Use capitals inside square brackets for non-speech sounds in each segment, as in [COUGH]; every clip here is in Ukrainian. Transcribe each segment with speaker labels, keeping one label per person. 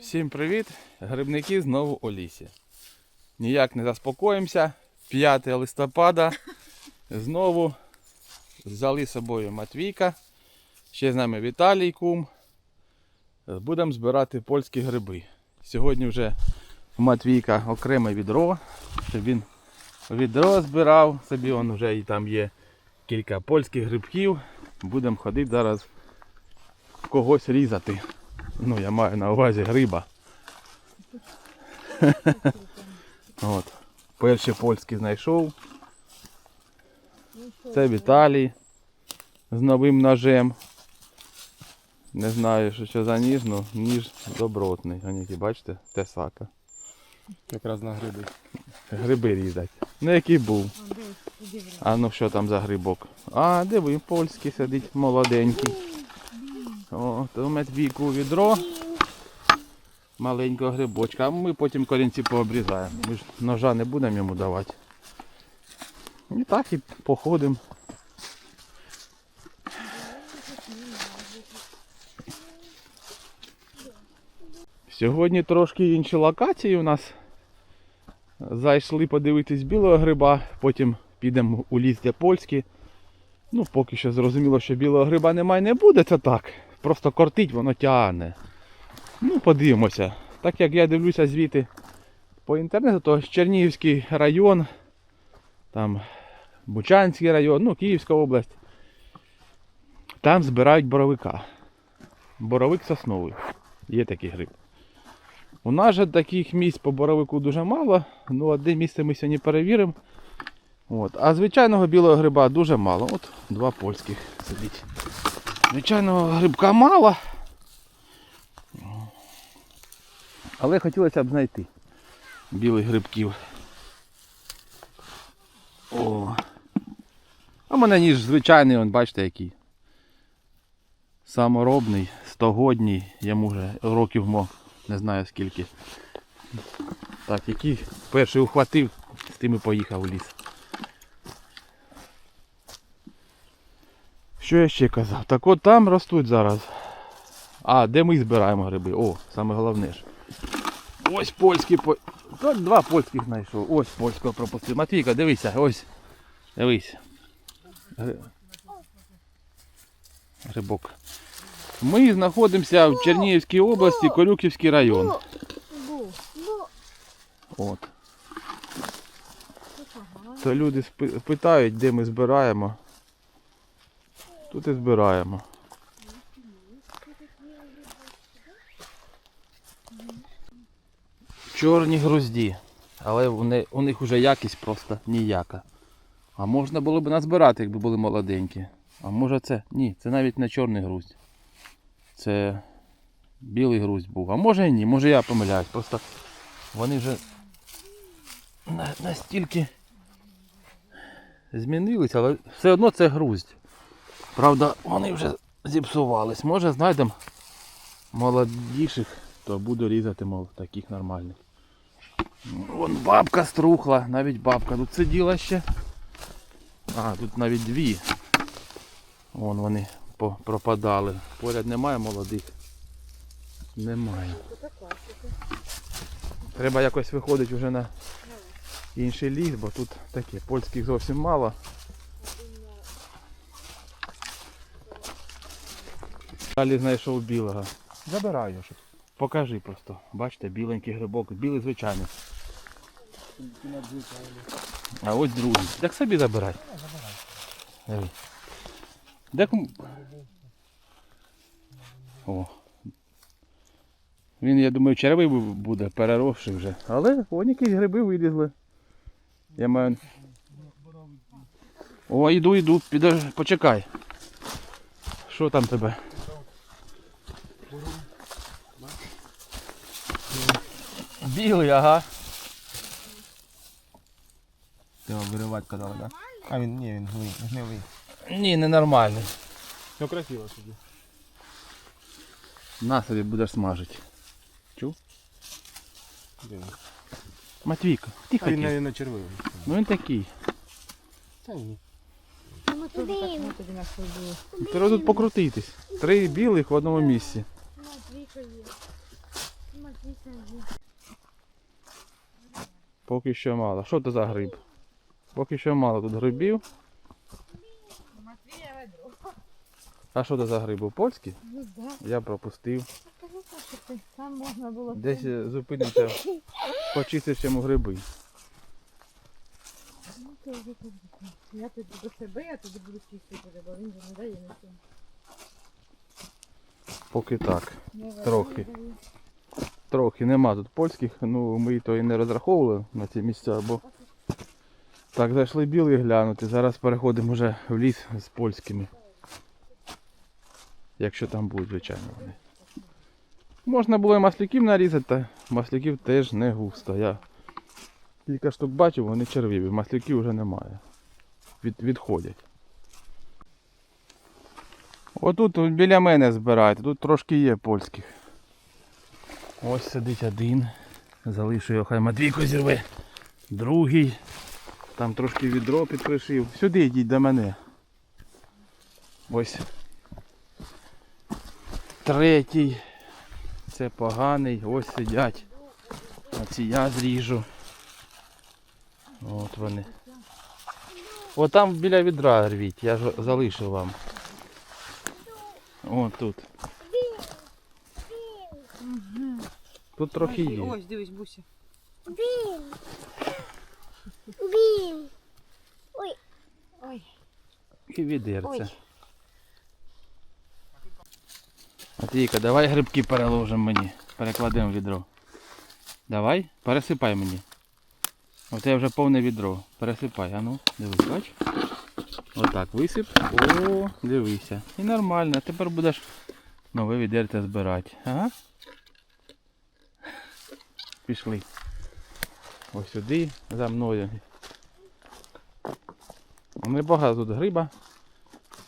Speaker 1: Всім привіт! Грибники знову у лісі. Ніяк не заспокоїмося. 5 листопада. Знову взяли з собою Матвійка. Ще з нами Віталій Кум. Будемо збирати польські гриби. Сьогодні вже у Матвійка окреме відро, щоб він відро збирав. Собі он вже і там є кілька польських грибків. Будемо ходити зараз когось різати. Ну, я маю на увазі гриба. [LAUGHS] От. Перший польський знайшов. Це Віталій з новим ножем. Не знаю, що, що за ніж, ну ніж добротний. А які, бачите, тесака.
Speaker 2: Якраз на гриби.
Speaker 1: Гриби різать. Ну який був. А ну що там за грибок? А, диви, польський сидить, молоденький. О, то Матвійку відро. Маленького грибочка, а ми потім корінці пообрізаємо. Ми ж ножа не будемо йому давати. І так і походимо. Сьогодні трошки інші локації у нас. Зайшли подивитись білого гриба, потім підемо у ліс для польські. Ну, поки що зрозуміло, що білого гриба немає, не буде, це так. Просто кортить, воно тягне. Ну, подивимося. Так як я дивлюся звідти по інтернету, то Чернігівський район, там Бучанський район, ну, Київська область. Там збирають боровика. Боровик сосновий. Є такий гриб. У нас же таких місць по боровику дуже мало. Ну, одне місце ми сьогодні перевіримо. От. А звичайного білого гриба дуже мало. От два польських сидить. Звичайного грибка мало. Але хотілося б знайти білих грибків. О. А мене ніж звичайний, он, бачите який. Саморобний, стогодній, йому вже років мо, не знаю скільки. Так, який перший ухватив, з тим і поїхав у ліс. Що я ще казав? Так от там ростуть зараз. А, де ми збираємо гриби? О, саме головне ж. Ось польський по. Так, два польських знайшов. Ось польського пропустив. Матвійка, дивися, ось. Дивись. Грибок. Ми знаходимося в Чернігівській області, Корюківський район. От. То люди питають, де ми збираємо. Тут і збираємо. Чорні грузді. Але вони, у них вже якість просто ніяка. А можна було б назбирати, якби були молоденькі. А може це? Ні, це навіть не чорний груздь. Це білий груздь був. А може і ні, може я помиляюсь. Просто вони вже настільки змінились, але все одно це груздь. Правда, вони вже зіпсувались. Може знайдемо молодіших, то буду різати, мов, таких нормальних. Вон бабка струхла, навіть бабка тут сиділа ще. А, тут навіть дві. Вон вони пропадали. Поряд немає молодих. Немає. Треба якось виходити вже на інший ліс, бо тут таке польських зовсім мало. Далі знайшов білого.
Speaker 2: Забираю щось.
Speaker 1: Покажи просто. Бачите, біленький грибок, білий звичайний. А ось другий. Так собі забирай. Диви. Де. О. Він, я думаю, червий буде, переросший вже. Але вон якісь гриби вилізли. Я маю. О, йду, йду, підож... почекай. Що там тебе? Білий, ага.
Speaker 2: Ти його виривати казали, так? А він ні, він гнилий. гнилий.
Speaker 1: Ні, ненормальний.
Speaker 2: Ну красиво собі.
Speaker 1: На собі будеш смажити. Чув?
Speaker 2: Диви.
Speaker 1: Матвійка, тихо.
Speaker 2: А він,
Speaker 1: тихо.
Speaker 2: навіть, червивий.
Speaker 1: Ну він такий.
Speaker 2: Та ні.
Speaker 1: Треба тут покрутитись. Три білих в одному місці.
Speaker 3: Матвійка є. Матвійка є.
Speaker 1: Поки що мало. Що це за гриб? Поки що мало тут грибів. А що це за гриби? Польські?
Speaker 3: Ну да.
Speaker 1: Я пропустив.
Speaker 3: Там можна було.
Speaker 1: Десь е, зупинився, почистив йому гриби.
Speaker 3: Ну, то вже так. Я тоді до себе, я тоді буду чистити, бо він же не дає нічого.
Speaker 1: Поки так. Трохи. Трохи нема тут польських, ну ми то і не розраховували на ці місця, бо так зайшли білі глянути. Зараз переходимо вже в ліс з польськими. Якщо там будуть, звичайно, вони. Можна було і масляків нарізати, та масляків теж не густо. Я кілька штук бачив, вони червиві, масляків вже немає. Від, відходять. Отут біля мене збирають, тут трошки є польських. Ось сидить один. Залишу його, хай Матвійко зірве. Другий. Там трошки відро підпришив. Сюди йдіть до мене. Ось. Третій. Це поганий. Ось сидять. Оці я зріжу. От вони. От там біля відра рвіть, я ж залишив вам. О, тут. Тут трохи є.
Speaker 4: Ось, дивись, Буся.
Speaker 3: Бім! [LAUGHS] Бім! Ой. Ой.
Speaker 1: І відерце.
Speaker 3: Ой.
Speaker 1: Матвійка, давай грибки переложимо мені. Перекладемо в відро. Давай, пересипай мені. У тебе вже повне відро. Пересипай, а ну, дивись, бач. Отак висип. О, дивися. І нормально. Тепер будеш нове відерце збирати. Ага. Пішли. Ось сюди, за мною. Небагато тут гриба.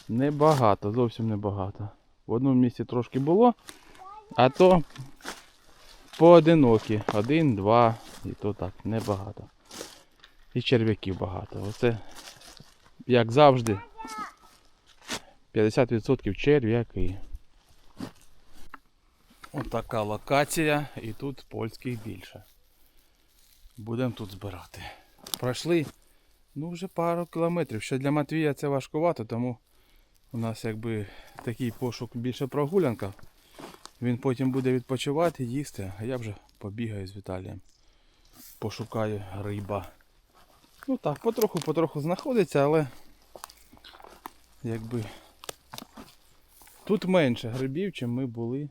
Speaker 1: Небагато, зовсім небагато. В одному місці трошки було, а то поодинокі. Один, два, і то так, небагато. І черв'яків багато. Оце, як завжди, 50% черв'яки. Отака локація і тут польських більше. Будемо тут збирати. Пройшли ну, вже пару кілометрів. Ще для Матвія це важкувато, тому у нас якби такий пошук більше прогулянка. Він потім буде відпочивати, їсти, а я вже побігаю з Віталієм. Пошукаю риба. Ну так, потроху-потроху знаходиться, але якби тут менше грибів, чим ми були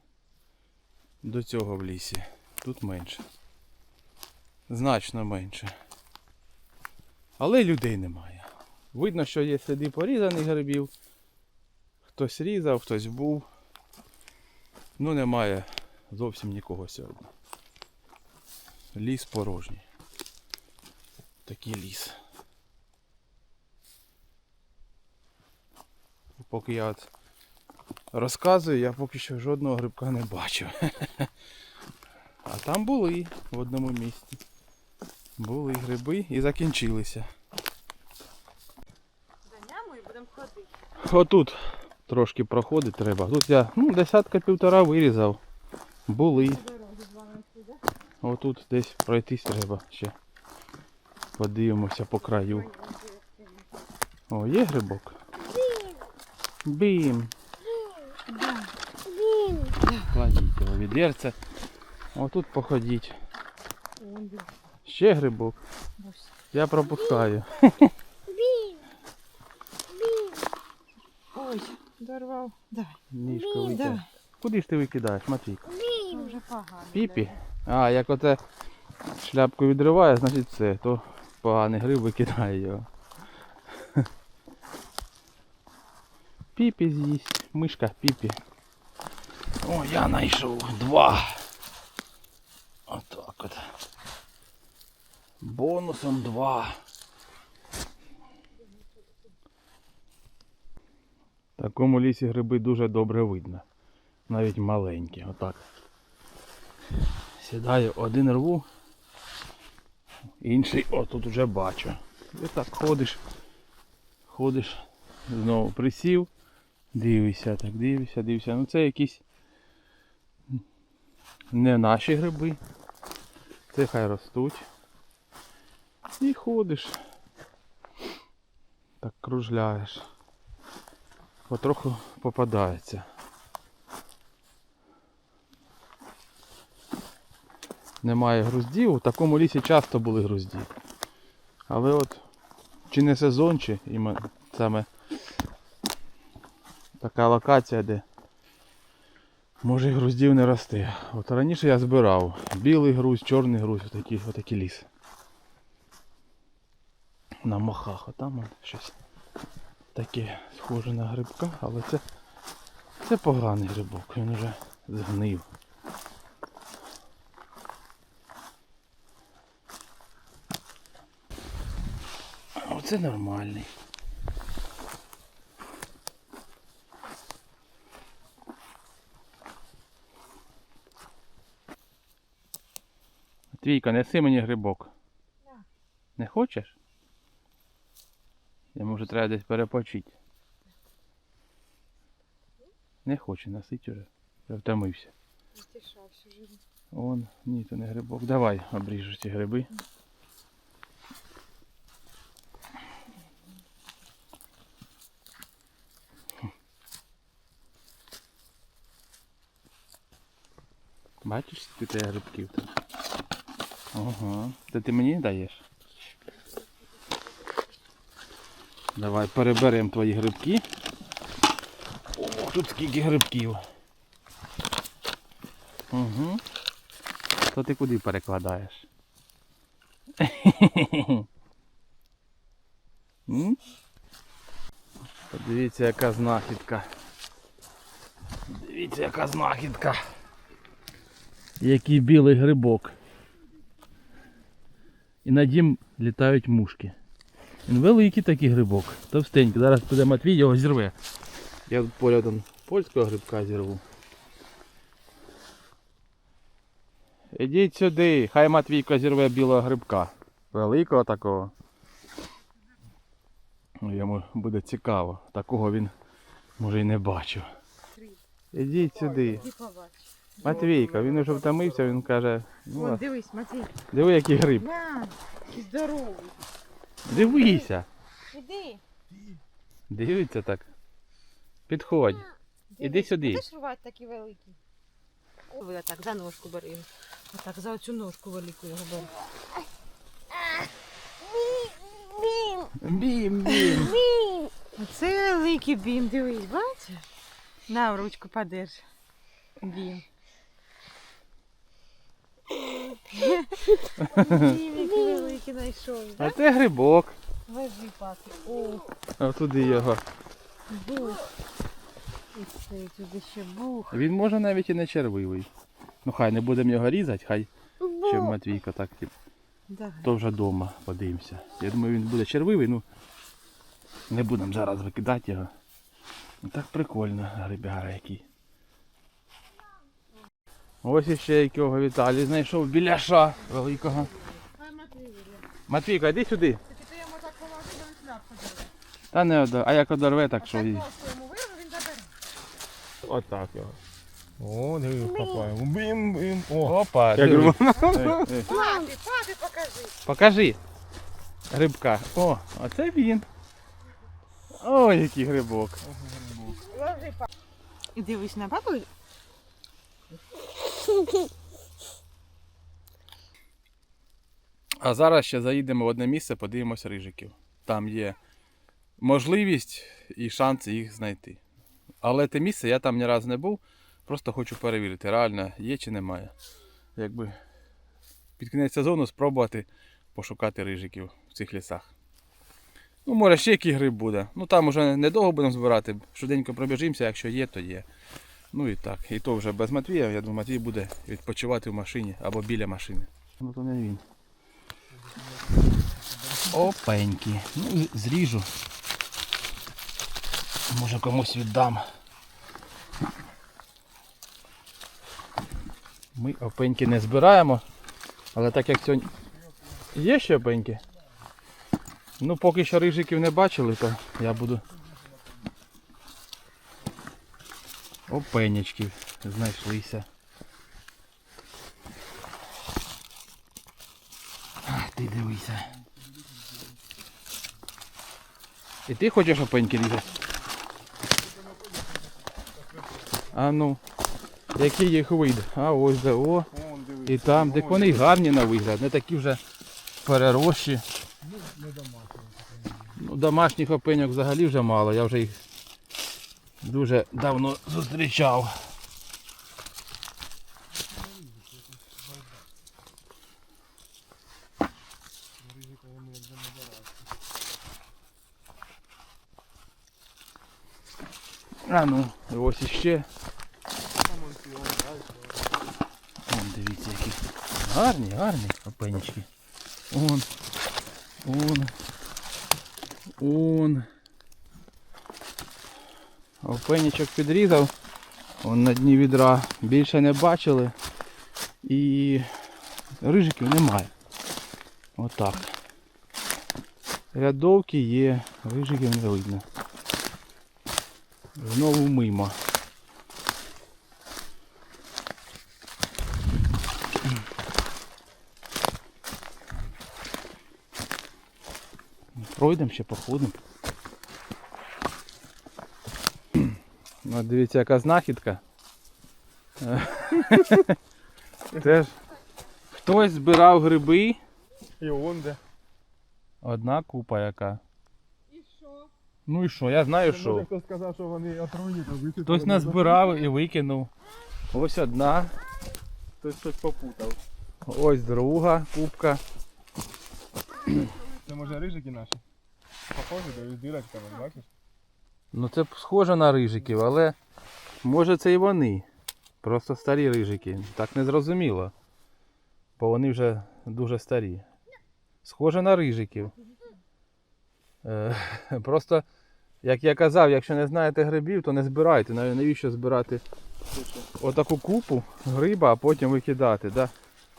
Speaker 1: до цього в лісі. Тут менше. Значно менше. Але людей немає. Видно, що є сліди порізаних грибів. Хтось різав, хтось був. Ну немає зовсім нікого сьогодні. Ліс порожній. Такий ліс. Поки я розказую, я поки що жодного грибка не бачив. А там були в одному місці. Були гриби і закінчилися.
Speaker 4: Данямо і будемо ходити.
Speaker 1: Отут трошки проходити треба. Тут я ну, десятка півтора вирізав. Були. Отут десь пройтись треба ще. Подивимося по краю. О, є грибок? Бім.
Speaker 3: Бім!
Speaker 1: Кладіть його відерце. Отут походіть. Ще грибок. Я пропускаю.
Speaker 4: Ой, дорвав. Давай,
Speaker 1: Ніжка витяг. Куди ж ти викидаєш, Матвійко?
Speaker 4: Вже погано.
Speaker 1: Піпі? А, як оце шляпку відриває, значить це, то поганий гриб викидає його. Піпі з'їсть. Мишка піпі. О, я знайшов два. Отак от. Бонусом два. В такому лісі гриби дуже добре видно. Навіть маленькі, отак. Сідаю один рву, інший отут вже бачу. І так ходиш, ходиш, знову присів, дивишся, так дивишся, дивишся. Ну це якісь не наші гриби. Це хай ростуть. І ходиш. Так кружляєш. Потроху попадається. Немає груздів, у такому лісі часто були грузді. Але от чи не сезон, чи саме така локація, де може і груздів не рости. От раніше я збирав білий груз, чорний груз, отакий, отакий ліс. На мохах, там щось таке схоже на грибка, але це, це поганий грибок, він вже згнив. Оце нормальний. Твійка, неси мені грибок.
Speaker 3: Да.
Speaker 1: Не хочеш? Я може треба десь перепочити. Не хоче носити вже. Я втомився. Он, ні, то не грибок. Давай обріжу ці гриби. Бачиш, скільки грибків там? Ага. Це ти мені даєш? Давай переберемо твої грибки. Ох, тут скільки грибків. Угу. То ти куди перекладаєш? [LAUGHS] Подивіться, яка знахідка. Дивіться, яка знахідка. Який білий грибок. І над ним літають мушки. Він великий такий грибок, товстенький. Зараз піде Матвій його зірве. Я тут поряд польського грибка зірву. Ідіть сюди, хай Матвійко зірве білого грибка. Великого такого. Ну, Йому буде цікаво. Такого він може і не бачив. Ідіть сюди. Матвійко, він уже втомився, він каже, ну,
Speaker 3: Вон, дивись, Матвій.
Speaker 1: диви який гриб.
Speaker 3: На, який здоровий.
Speaker 1: Дивися.
Speaker 3: Іди.
Speaker 1: Дивиться так. Підходь. Іди сюди.
Speaker 3: Будеш рвати такі великі? Ой, так, за ножку бери його. Отак, за оцю ножку велику його бери.
Speaker 1: Бім, бім.
Speaker 3: Оце великий бім, дивись, бачиш? На, в ручку подерж. Бім. Бім, який великий знайшов.
Speaker 1: А це грибок.
Speaker 3: Папі. О,
Speaker 1: А туди його.
Speaker 3: бух. І це туди ще бух.
Speaker 1: Він може навіть і не червивий. Ну хай не будемо його різати, хай ще Матвійко так тип,
Speaker 3: Да.
Speaker 1: то вже вдома подивимося. Я думаю, він буде червивий, ну не будемо зараз викидати його. Ну, Так прикольно, грибяра який. Ось іще якого Віталій знайшов біляша великого.
Speaker 3: Хай Матвій
Speaker 1: Матвійко, йди сюди.
Speaker 3: Так.
Speaker 1: Та не одор... а як одорве, так що
Speaker 3: Так забере.
Speaker 2: Отак його. О, диви, папа. Бім, бім. О,
Speaker 1: Опа,
Speaker 2: як
Speaker 1: диви.
Speaker 3: Папі, папі покажи.
Speaker 1: Покажи. Грибка. О, оце він. Ой, який грибок.
Speaker 3: Ложи, папі. І дивись на папу. [LAUGHS]
Speaker 1: А зараз ще заїдемо в одне місце, подивимося рижиків. Там є можливість і шанси їх знайти. Але те місце я там ні разу не був. Просто хочу перевірити, реально є чи немає. Якби під кінець сезону спробувати пошукати рижиків в цих лісах. Ну, може ще який гриб буде. Ну там уже недовго будемо збирати. Швиденько пробіжимося, якщо є, то є. Ну і так. І то вже без Матвія. Я думаю, Матвій буде відпочивати в машині або біля машини. Ну то не він. Опеньки. Ну, зріжу. Може комусь віддам. Ми опеньки не збираємо, але так як сьогодні. Є ще опеньки? Ну, поки що рижиків не бачили, то я буду. Опенечки знайшлися. Ах, ти дивися. І ти хочеш опеньки різати? А ну, який їх вид? А ось де о. І там, де вони гарні на вигляд, не такі вже перерощі. Ну, домашніх опеньок взагалі вже мало, я вже їх дуже давно зустрічав. А ну, ось іще. Вон, дивіться, які гарні, гарні опенечки. Он, он, он. Опенічок підрізав. Он на дні відра більше не бачили. І рижиків немає. Отак. Рядовки є, рижиків не видно. Знову мимо. Пройдемо ще походимо. От дивіться, яка знахідка. [LAUGHS] Теж хтось збирав гриби.
Speaker 2: І он де.
Speaker 1: Одна купа яка.
Speaker 3: І що?
Speaker 1: Ну і що, я знаю
Speaker 2: Може
Speaker 1: що.
Speaker 2: хтось сказав, що вони отруйні, то викинули.
Speaker 1: Хтось назбирав і викинув. Ось одна.
Speaker 2: Хтось щось попутав.
Speaker 1: Ось друга кубка.
Speaker 2: Це може рижики наші? Похоже, да, з дірочками, бачиш?
Speaker 1: Ну це схоже на рижиків, але може це і вони. Просто старі рижики. Так не зрозуміло. Бо вони вже дуже старі. Схоже на рижиків. Е, [LAUGHS] Просто, як я казав, якщо не знаєте грибів, то не збирайте. Нав- Навіщо збирати отаку купу гриба, а потім викидати. Да?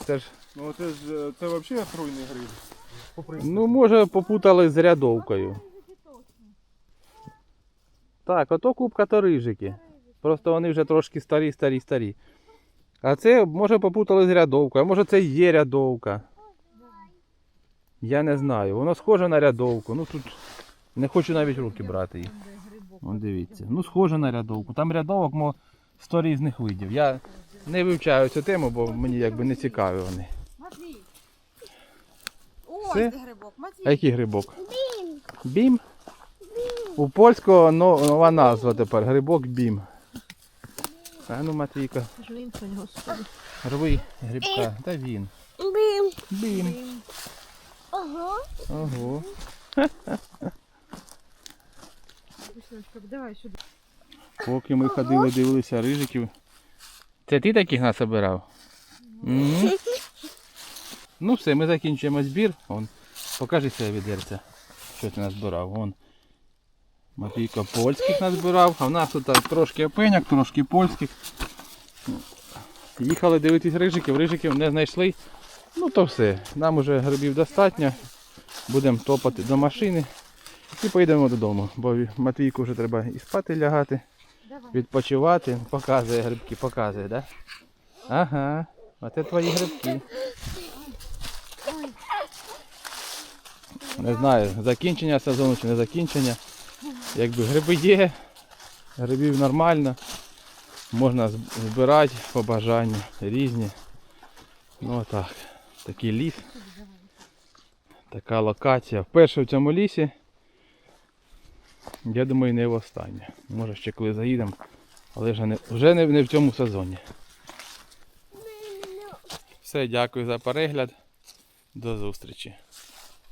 Speaker 1: Це ж,
Speaker 2: Ну це ж е, це взагалі отруйний гриб.
Speaker 1: Ну, може, попутали з рядовкою. Так, ото кубка то рижики. Просто вони вже трошки старі, старі, старі. А це може попутали з рядовкою, а може це і є рядовка. Я не знаю. Воно схоже на рядовку. Ну тут не хочу навіть руки брати їх. Вон дивіться. Ну схоже на рядовку. Там рядовок мо 100 різних видів. Я не вивчаю цю тему, бо мені якби не цікаві вони.
Speaker 3: Матвій. Ось де грибок. Матвій.
Speaker 1: А який грибок? Бім. Бім? У польського нова назва тепер. Грибок бім. А ну, Матвійка,
Speaker 4: господи.
Speaker 1: рви грибка. Та він.
Speaker 5: Бим.
Speaker 1: Бім.
Speaker 5: Ого.
Speaker 1: Ого.
Speaker 3: Давай сюди.
Speaker 1: Поки ми ходили, дивилися рижиків. Це ти таких насобирав? Ну все, ми закінчуємо збір. Вон, покажи себе відерця, що ти назбирав. Вон. Матвійко польських назбирав, а в нас тут трошки опеняк, трошки польських. Їхали дивитись рижиків, рижиків не знайшли. Ну то все. Нам уже грибів достатньо. Будемо топати до машини і поїдемо додому, бо Матвійку вже треба і спати лягати, відпочивати. Показує грибки, показує, так? Да? Ага, а це твої грибки. Не знаю, закінчення сезону чи не закінчення. Якби гриби є, грибів нормально. Можна збирати по бажанню різні. Ну отак. Такий ліс. Така локація. Вперше в цьому лісі. Я думаю, не в останнє. Може ще коли заїдемо, але вже не, вже не, не в цьому сезоні. Все, дякую за перегляд. До зустрічі.